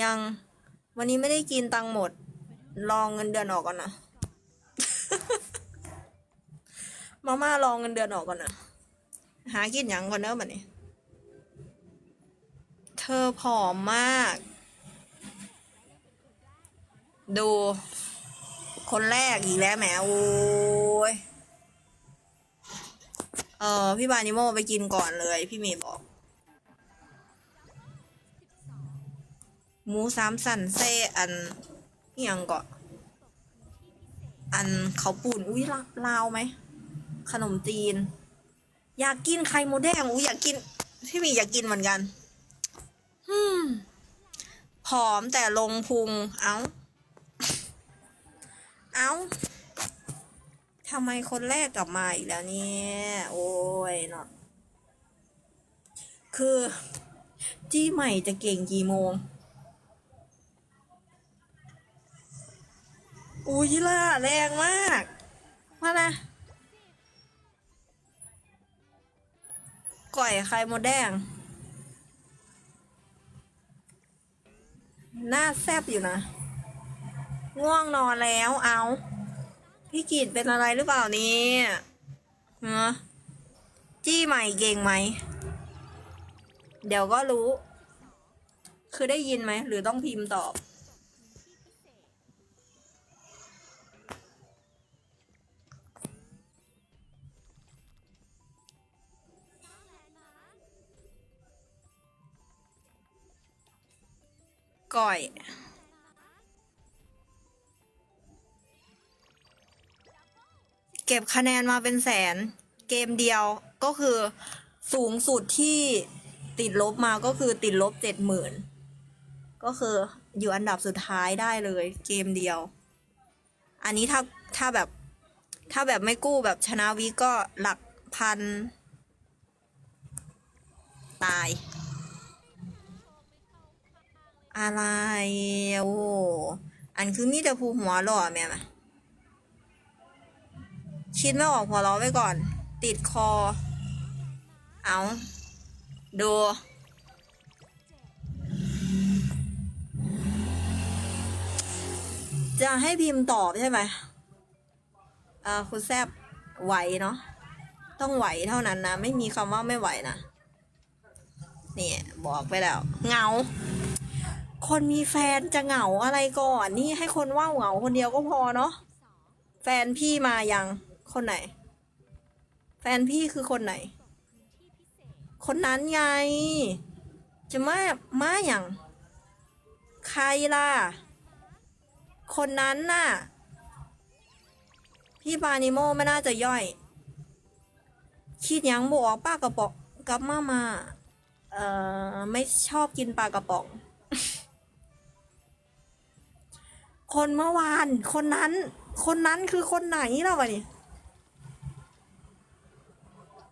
ยังวันนี้ไม่ได้กินตังหมด รองเงินเดือนออกก่อนนะ มาม่ารองเงินเดือนออกก่อนนะ หากินยังก่อนเนอะบัดนี้ เธอผอมมาก ดู คนแรกอีกแล้วแหมโอ้ยเออพี่บานิโมไปกินก่อนเลย พี่เมย์บอก หมูสามสันเซอันอหยังก็อันเขาปุ่นอุ้ยลาลาวไหม ขนมจีน อยากกินไข่มดแดงอุ้ยอยากกินพี่มีอยากกินเหมือนกันอืมผอมแต่ลงพุง เอ้า เอ้าทำไมคนแรกกลับมาอีกแล้วเนี่ย โอ้ยเนาะคือ จี้ใหม่จะเก่งกี่โมง อุ้ยล่ะแรงมาก มานะก่อยไข่มดแดง หน้าแซบอยู่นะ ง่วงนอนแล้วเอา พี่กีดเป็นอะไรหรือเปล่าเนี่ยเนาะจี้ใหม่เก่งไหม เดี๋ยวก็รู้ คือได้ยินไหม หรือต้องพิมพ์ตอบ ก่อย เก็บคะแนนมาเป็นแสน เกมเดียวก็คือสูงสุดที่ติดลบมาก็คือติดลบเจ็ดหมื่นก็คืออยู่อันดับสุดท้ายได้เลยเกมเดียว อันนี้ถ้าถ้าแบบถ้าแบบไม่กู้แบบชนะวิก็หลักพัน ตาย อะไรโอ้อันคือมีแต่ผู้หัวหล่อแม่มะคิดไม่ออกหัวเราไว้ก่อน ติดคอ เอาดูจะให้พิมพ์ตอบใช่ไหมเอ่อคุณแซบไหวเนาะ ต้องไหวเท่านั้นนะ ไม่มีคำว่าไม่ไหวนะเนี่ยบอกไปแล้ว เงา คนมีแฟนจะเหงาอะไรก่อน นี่ให้คนว่าเหงาคนเดียวก็พอเนาะแฟนพี่มายังคนไหน แฟนพี่คือคนไหน คนนั้นไง จะมามาอย่างใครล่ะ คนนั้นน่ะ พี่ปานิโมไม่น่าจะย่อย คิดยังบอกป้ากระป๋องกับมามา เอ่อ ไม่ชอบกินปลากระป๋อง คนเมื่อวาน คนนั้น คนนั้นคือคนไหนล่ะวะนี่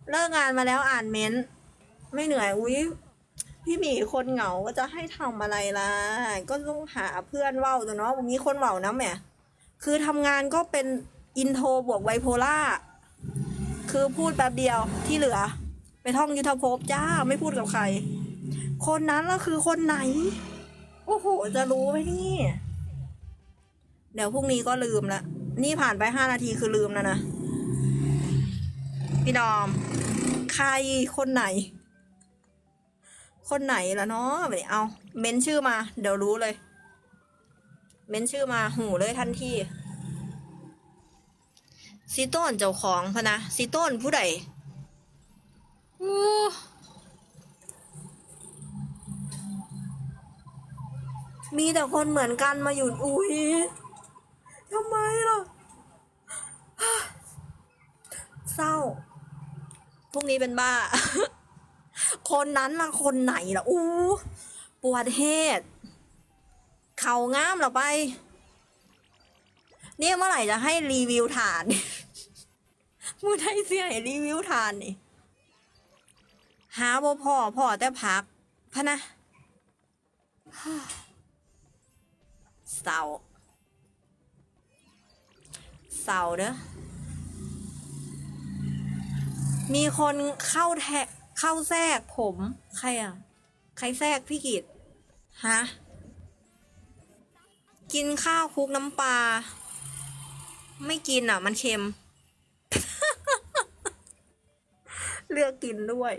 เลิกงานมาแล้วอ่านเม้นไม่เหนื่อยอุ้ยพี่หมีคนเหงาก็จะให้ทำอะไรล่ะ ก็ต้องหาเพื่อนเว้าตัวเนาะมีคนเว้านะแม่คือทำงานก็เป็นอินโทรบวกไบโพล่าคือพูดแป๊บเดียวที่เหลือ ไปท่องยุทธภพจ้าไม่พูดกับใคร คนนั้นล่ะคือคนไหน โอ้โห จะรู้ไหมนี่ เดี๋ยวพรุ่งนี้ก็ลืมละ นี่ผ่านไปห้านาทีคือลืมแล้วนะ พี่ดอม ใครคนไหน คนไหนล่ะเนาะไปเอา เม้นชื่อมา เดี๋ยวรู้เลย เม้นชื่อมาหูเลยทันทีซีต้นเจ้าของพะนะซีต้นผู้ใดอู้มีแต่คนเหมือนกันมาอยู่อุ้ย ทำไมล่ะเศร้าพรุ่งนี้เป็นบ้า คนนั้นล่ะคนไหนล่ะ อู้ ปวดเหตุเข่าง่ามเหรอไป เนี่ยเมื่อไหร่จะให้รีวิวฐานมูไทยเสียให้รีวิวฐานนี่ หาบ่พ่อพ่อแต่พักพะนะเศร้า เศร้าเด้อ มีคนเข้าแทะเข้าแทรกผม ใครอะ ใครแทรกพี่กิตฮะ กินข้าวคลุกน้ำปลา ไม่กินอะ มันเค็ม เลือกกินด้วย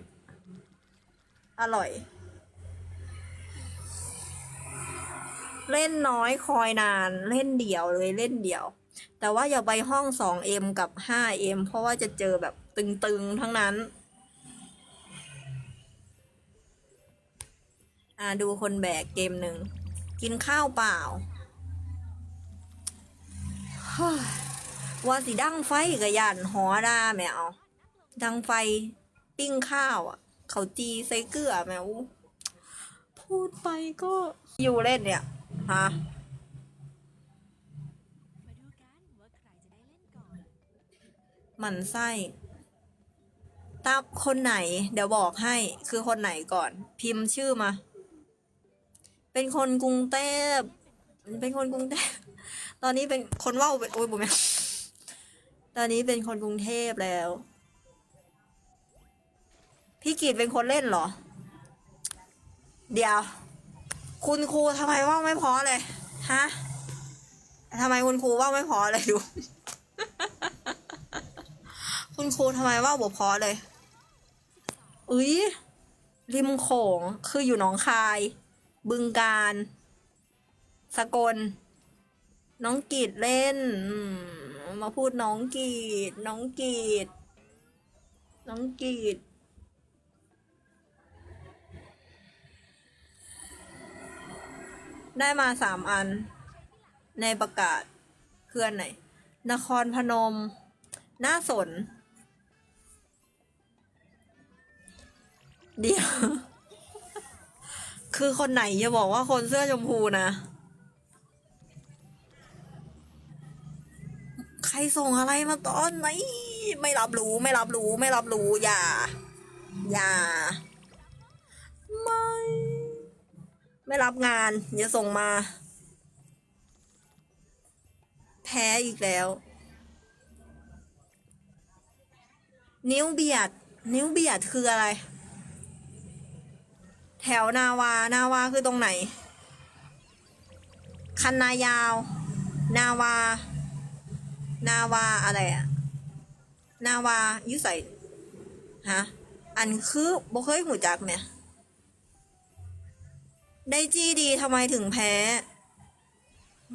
อร่อย เล่นน้อยคอยนาน เล่นเดี่ยวเลยเล่นเดี่ยว แต่ว่าอย่าไปห้อง 2M กับ 5M เพราะว่าจะเจอแบบตึงๆ ทั้งนั้น อ่าดูคนแบกเกมหนึ่ง กินข้าวเปล่า ว่าสิดังไฟกับยันหอดาแมวดังไฟปิ้งข้าวอะ เขาจีใส่เกลือแมวพูดไปก็อยู่เล่นเนี่ย ฮะ มาดูกันว่าใครจะได้เล่นก่อน ห มันไส้ตับคนไหน เดี๋ยวบอกให้คือคนไหนก่อน พิมพ์ชื่อมา เป็นคนกรุงเทพเป็นคนกรุงเทพตอนนี้เป็นคนว่าโอ้ยบุ๋มตอนนี้เป็นคนกรุงเทพแล้ว พี่กีดเป็นคนเล่นเหรอ เดี๋ยว คุณครูทำไมว่าไม่พอเลย ฮะทำไมคุณครูว่าไม่พอเลยดู คุณครูทำไมว่าบวพอเลย อุ้ยริมโขงคืออยู่หนองคาย บึงการ สกล น้องกีดเล่นมมาพูดน้องกีด น้องกีด น้องกีดได้มาสามอัน ในประกาศเพื่อนไหน นครพนมน่าสน เดี๋ยว คือคนไหนจะบอกว่าคนเสื้อชมพูนะ ใครส่งอะไรมาตอนไหน ไม่รับรู้ไม่รับรู้ไม่รับรู้อย่า อย่า ไม่ ไม่รับงาน อย่าส่งมา แพ้อีกแล้ว นิ้วเบียด นิ้วเบียดคืออะไร แถวนาวา นาวาคือตรงไหน คันนายาว นาวา นาวาอะไรอะนาวายุใส่ฮะ อันคือบ่เคยหูจักเนี่ย ได้จี้ดีทำไมถึงแพ้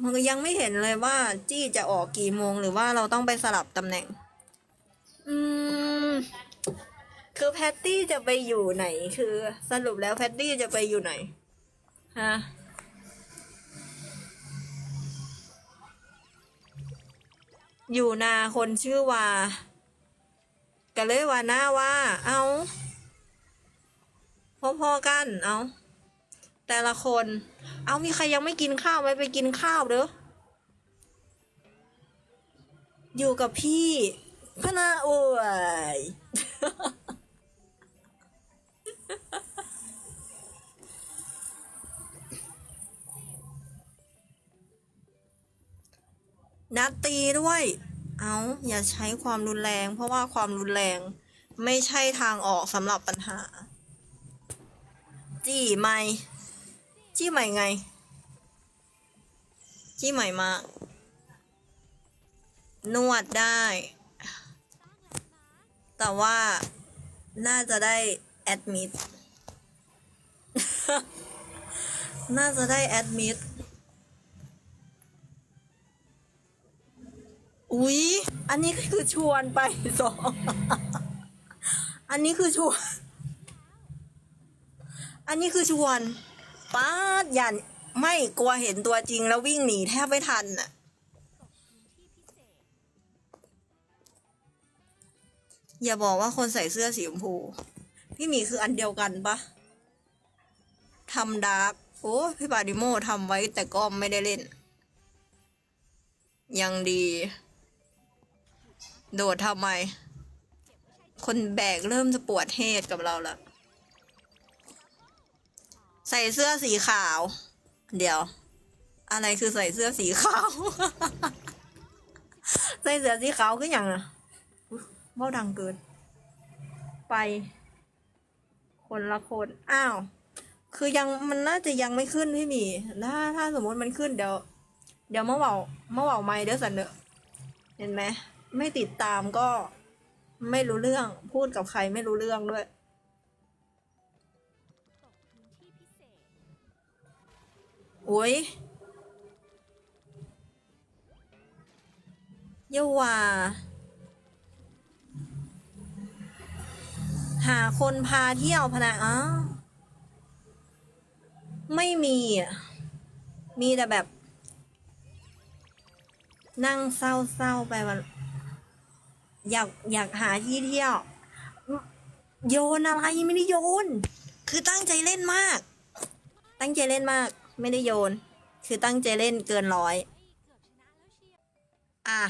มันยังไม่เห็นเลยว่าจี้จะออกกี่โมงหรือว่าเราต้องไปสลับตำแหน่ง อืม คือแพตตี้จะไปอยู่ไหน คือสรุปแล้วแพตตี้จะไปอยู่ไหน ฮะ อยู่นาคนชื่อว่าก็เลยว่าหน้าว่า เอาพ่อๆกัน เอาแต่ละคน เอามีใครยังไม่กินข้าวไหมไปกินข้าวเด้อ อยู่กับพี่พะนาอวย นัดตีด้วย เอาอย่าใช้ความรุนแรง เพราะว่าความรุนแรงไม่ใช่ทางออกสำหรับปัญหา จี้ไม่ จี้ใหม่ไง จี้ใหม่มานวดได้ แต่ว่าน่าจะได้แอดมิด น่าจะได้แอดมิด อุ๊ย อันนี้คือชวนไปสอง อันนี้คือชวน อันนี้คือชวนป้าดยันไม่กลัวเห็นตัวจริงแล้ววิ่งหนีแทบไม่ทันน่ะ อย่าบอกว่าคนใส่เสื้อสีชมพู พี่หมีคืออันเดียวกันปะทำดาร์กโอ้พี่บาดิโมทำไว้แต่ก็ไม่ได้เล่น ยังดี โดดทำไม คนแบกเริ่มจะปวดเหตุกับเราละใส่เสื้อสีขาว เดี๋ยว อะไรคือใส่เสื้อสีขาว ใส่เสื้อสีขาวคืออย่างอะเบ้าดังเกิน ไป คนละคน อ้าว คือยังมันน่าจะยังไม่ขึ้นพี่หมี ถ้าถ้าสมมติมันขึ้นเดี๋ยว เดี๋ยวเมื่อเบาเมื่อเบาไม่เด้อสันเนอะเห็นไหม ไม่ติดตามก็ไม่รู้เรื่องพูดกับใครไม่รู้เรื่องด้วย โอ้ยเยาว่า หาคนพาเที่ยวพะนะอ้าไม่มีอะ มีแต่แบบ นั่งเศร้าๆไปวัน อยากอยากหาที่เที่ยว โยนอะไรไม่ได้โยน คือตั้งใจเล่นมาก ตั้งใจเล่นมาก ไม่ได้โยน คือตั้งใจเล่นเกินร้อยเกือบชนะแล้วเชียวอะ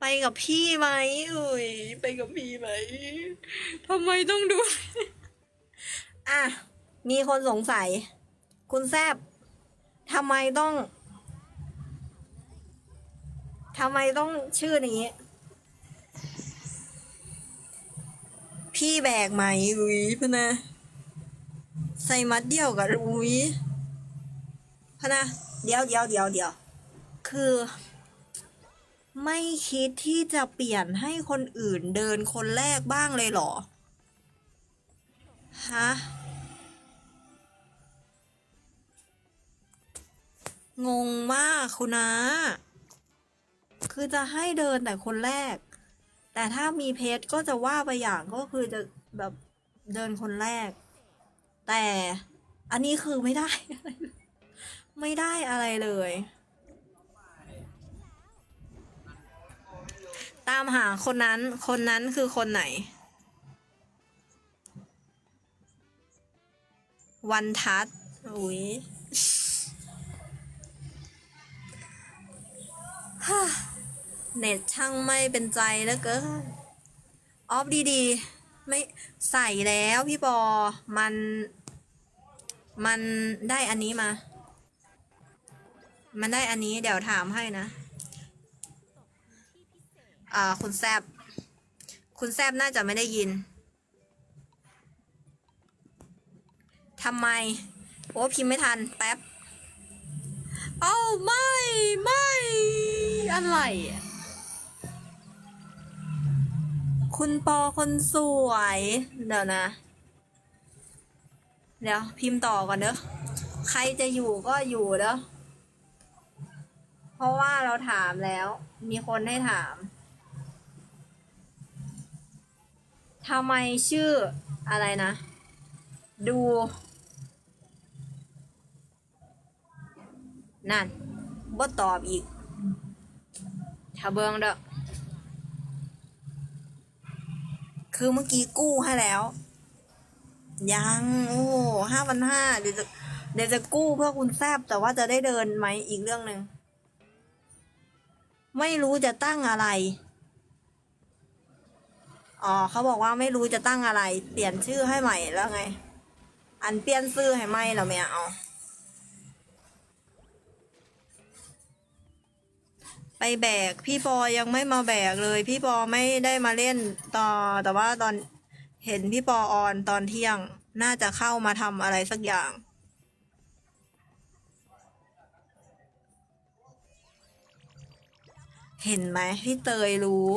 ไปกับพี่ไหมเอ้ยไปกับพี่ไหมทำไมต้องดู อะ มีคนสงสัย คุณแซบทำไมต้อง ทำไมต้องชื่อนี้ พี่แบกไหมอุ้ยพนะ ใส่มัดเดียวกับอุ้ยพนะ เดี๋ยวเดี๋ยวเดี๋ยวเดี๋ยว คือ ไม่คิดที่จะเปลี่ยนให้คนอื่นเดินคนแรกบ้างเลยเหรอ ฮะ งงมากคุณนะ คือจะให้เดินแต่คนแรก แต่ถ้ามีเพจก็จะว่าไปอย่างก็คือจะแบบเดินคนแรก แต่อันนี้คือไม่ได้ไม่ได้อะไรเลย ตามหาคนนั้น คนนั้นคือคนไหน วันทัศอุ้ยฮ่า เน็ตช่างไม่เป็นใจแล้วเกินออฟดีๆ ไม่ใส่แล้วพี่ปอมัน มันได้อันนี้มา มันได้อันนี้เดี๋ยวถามให้นะ อ่า คุณแซบคุณแซบน่าจะไม่ได้ยินทำไม โอ้พิมพ์ไม่ทัน แป๊บ เอ้าไม่ ไม่ อะไรอะ คุณปอคนสวย เดี๋ยวนะ เดี๋ยวพิมพ์ต่อก่อนเด้อใครจะอยู่ก็อยู่เด้อเพราะว่าเราถามแล้ว มีคนให้ถามทำไมชื่ออะไรนะ ดู นั่นบ่ตอบอีก ถ้าเบิงเด้อ คือเมื่อกี้กู้ให้แล้ว ยังโอ้ห้าพันห้าเดี๋ยวจะเดี๋ยวจะกู้เพื่อคุณแซบแต่ว่าจะได้เดินไหมอีกเรื่องหนึ่งไม่รู้จะตั้งอะไร อ๋อเขาบอกว่าไม่รู้จะตั้งอะไร เปลี่ยนชื่อให้ใหม่แล้วไง อันเปลี่ยนชื่อให้ไม่เราไม่เอา ไปแบก พี่ปอยังไม่มาแบกเลย พี่ปอไม่ได้มาเล่นต่อ แต่ว่าตอนเห็นพี่ปอออนตอนเที่ยง น่าจะเข้ามาทำอะไรสักอย่าง เห็นไหมพี่เตยรู้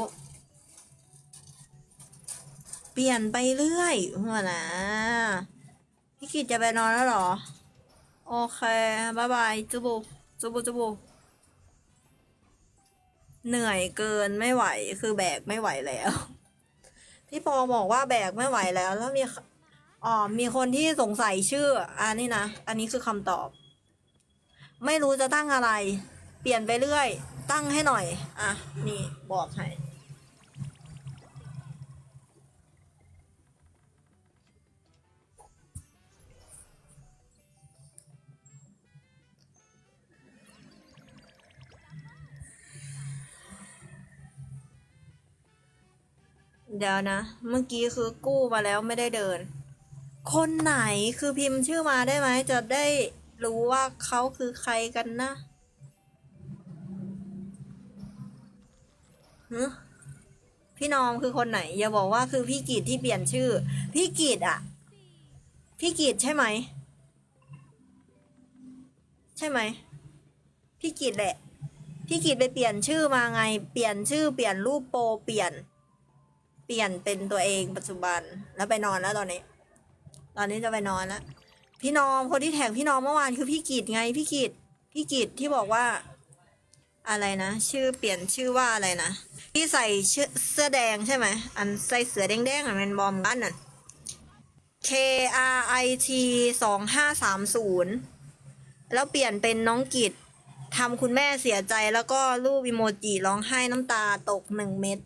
เปลี่ยนไปเรื่อยหัวนะพี่กิจจะไปนอนแล้วหรอ โอเคบายบายจุบุจุบุจุบุ เหนื่อยเกินไม่ไหวคือแบกไม่ไหวแล้ว พี่ปอบอกว่าแบกไม่ไหวแล้ว แล้วมีอ๋อมีคนที่สงสัยชื่ออันนี้นะอันนี้คือคำตอบ ไม่รู้จะตั้งอะไร เปลี่ยนไปเรื่อย ตั้งให้หน่อย อะ นี่บอกให้ เดี๋ยวนะ เมื่อกี้คือกู้มาแล้วไม่ได้เดิน คนไหนคือพิมพ์ชื่อมาได้ไหมจะได้รู้ว่าเขาคือใครกันนะฮึพี่น้อมคือคนไหน อย่าบอกว่าคือพี่กีดที่เปลี่ยนชื่อ พี่กีดอะพี่กีดใช่ไหม ใช่ไหม พี่กิจแหละ พี่กิจไปเปลี่ยนชื่อมาไง เปลี่ยนชื่อเปลี่ยนรูปโปรเปลี่ยน เปลี่ยนเป็นตัวเองปัจจุบันแล้วไปนอนแล้วตอนนี้ ตอนนี้จะไปนอนแล้วพี่น้องคนที่แท็กพี่น้องเมื่อวานคือพี่กิจไงพี่กิจพี่กิจที่บอกว่า อะไรนะ ชื่อเปลี่ยนชื่อว่าอะไรนะที่ใส่เสื้อแดงใช่ไหมอันใส่เสือแดงๆอะเป็นบอมบ้านน่ะ K R I T สองห้าสามศูนย์แล้วเปลี่ยนเป็นน้องกิจทำคุณแม่เสียใจแล้วก็รูปอีโมจิร้องไห้น้ำตาตกหนึ่งเม็ด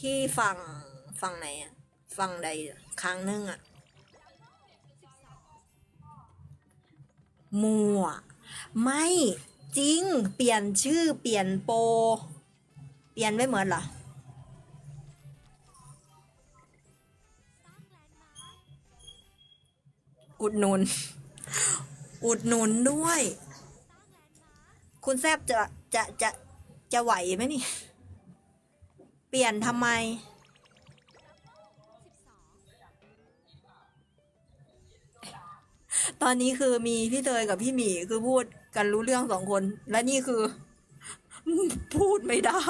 ที่ฝั่ง ฝั่งไหนอะฝั่งใดครั้งหนึงอะมัวไม่จริง เปลี่ยนชื่อเปลี่ยนโปรเปลี่ยนไม่เหมือนเหรออุดหนุน อุดหนุนด้วย คุณแซบจะจะจะจะไหวไหมนี่ เปลี่ยนทำไม ตอนนี้คือมีพี่เตยกับพี่หมีคือพูดกันรู้เรื่องสองคน และนี่คือ พูดไม่ได้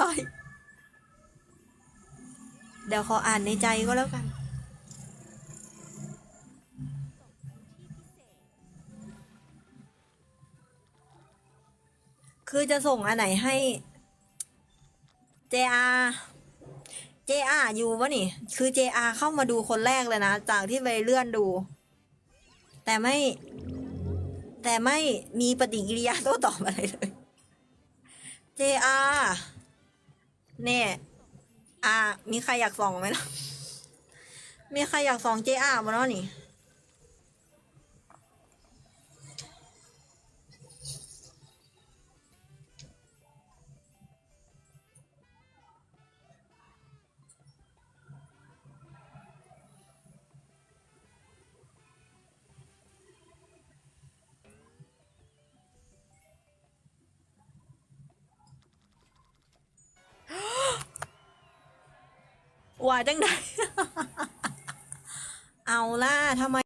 เดี๋ยวขออ่านในใจก็แล้วกัน คือจะส่งอันไหนให้ JR JR อยู่วะนี่ คือ JR เข้ามาดูคนแรกเลยนะ จากที่ไปเลื่อนดู แต่ไม่ แต่ไม่มีปฏิกิริยาโต้ตอบอะไรเลย JR เนี่ยอ่ามีใครอยากส่องไหมล่ะมีใครอยากส่อง JR มาเนาะนี่ ว่าจังไดเอาล่ะทำไม